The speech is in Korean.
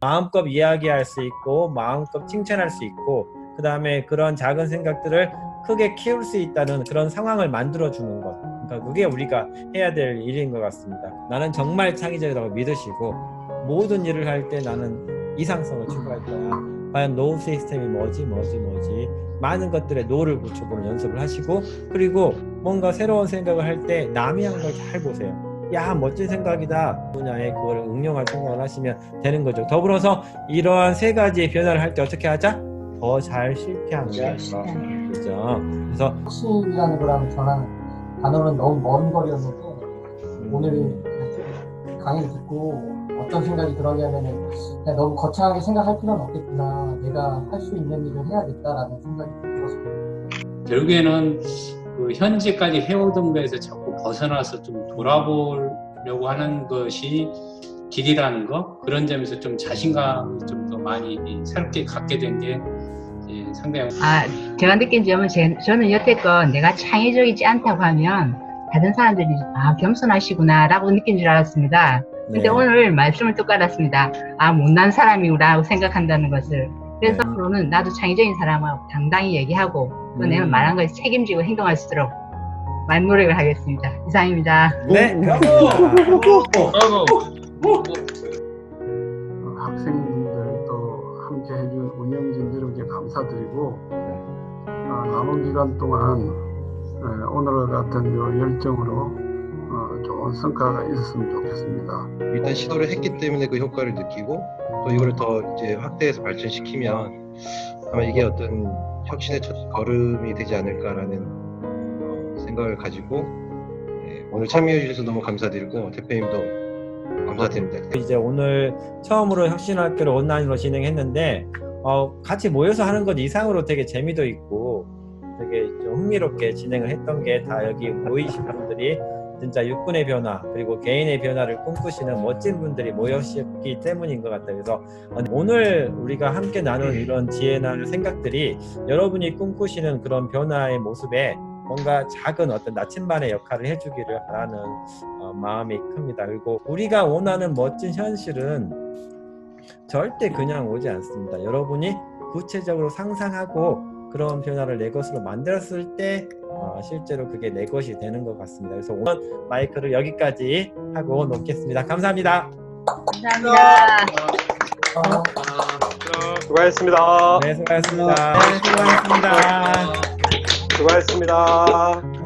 마음껏 이야기할 수 있고 마음껏 칭찬할 수 있고 그 다음에 그런 작은 생각들을 크게 키울 수 있다는 그런 상황을 만들어 주는 것. 그러니까 그게 우리가 해야 될 일인 것 같습니다. 나는 정말 창의적이라고 믿으시고 모든 일을 할 때 나는 이상성을 추구할 거야. 과연 노후 시스템이 뭐지 뭐지 뭐지 많은 것들에 노를 붙여보는 연습을 하시고 그리고 뭔가 새로운 생각을 할 때 남이 한 걸 잘 보세요. 야 멋진 생각이다 분야에 그걸 응용할 생각을 하시면 되는 거죠. 더불어서 이러한 세 가지 변화를 할 때 어떻게 하자? 더 잘 실패하는 거예요. 그죠? 그래서 확신이라는 거랑 저랑 단어는 너무 먼 거리였는데 오늘 강의를 듣고 어떤 생각이 들었냐면은 그냥 너무 거창하게 생각할 필요는 없겠구나 내가 할 수 있는 일을 해야겠다라는 생각이 들었어요 결국에는 그 현재까지 해오던 거에서 자꾸 벗어나서 좀 돌아보려고 하는 것이 길이라는 거 그런 점에서 좀 자신감이 좀더 많이 새롭게 갖게 된게 상당히 아, 제가 느낀 점은 제, 저는 여태껏 내가 창의적이지 않다고 하면 다른 사람들이 아 겸손하시구나라고 느낀 줄 알았습니다. 근데 네. 오늘 말씀을 또 깔았습니다. 아 못난 사람이구나라고 생각한다는 것을. 그래서 네. 앞으로는 나도 창의적인 사람하고 당당히 얘기하고 또 내가 음. 말한 것에 책임지고 행동할 수 있도록 말노력을 하겠습니다. 이상입니다. 네. 학생분들 또 함께 해준 운영진 여러분께 감사드리고 어, 남은 기간 동안 에, 오늘 같은 요 열정으로 어, 좋은 성과가 있었으면 좋겠습니다. 일단 시도를 했기 때문에 그 효과를 느끼고 또 이거를 더 이제 확대해서 발전시키면 아마 이게 어떤 혁신의 첫 걸음이 되지 않을까라는 어, 생각을 가지고 네, 오늘 참여해 주셔서 너무 감사드리고 대표님도 감사드립니다. 이제 오늘 처음으로 혁신학교를 온라인으로 진행했는데 어, 같이 모여서 하는 것 이상으로 되게 재미도 있고 되게 좀 흥미롭게 진행을 했던 게 다 여기 모이신 분들이 진짜 육군의 변화 그리고 개인의 변화를 꿈꾸시는 멋진 분들이 모였기 때문인 것 같아요. 그래서 오늘 우리가 함께 나눈 이런 지혜나 생각들이 여러분이 꿈꾸시는 그런 변화의 모습에 뭔가 작은 어떤 나침반의 역할을 해주기를 바라는 어, 마음이 큽니다. 그리고 우리가 원하는 멋진 현실은 절대 그냥 오지 않습니다. 여러분이 구체적으로 상상하고 그런 변화를 내 것으로 만들었을 때 어, 실제로 그게 내 것이 되는 것 같습니다. 그래서 오늘 마이크를 여기까지 하고 놓겠습니다. 감사합니다. 감사합니다. 어, 수고하셨습니다. 네, 수고하셨습니다. 네, 수고하셨습니다. 수고하셨습니다.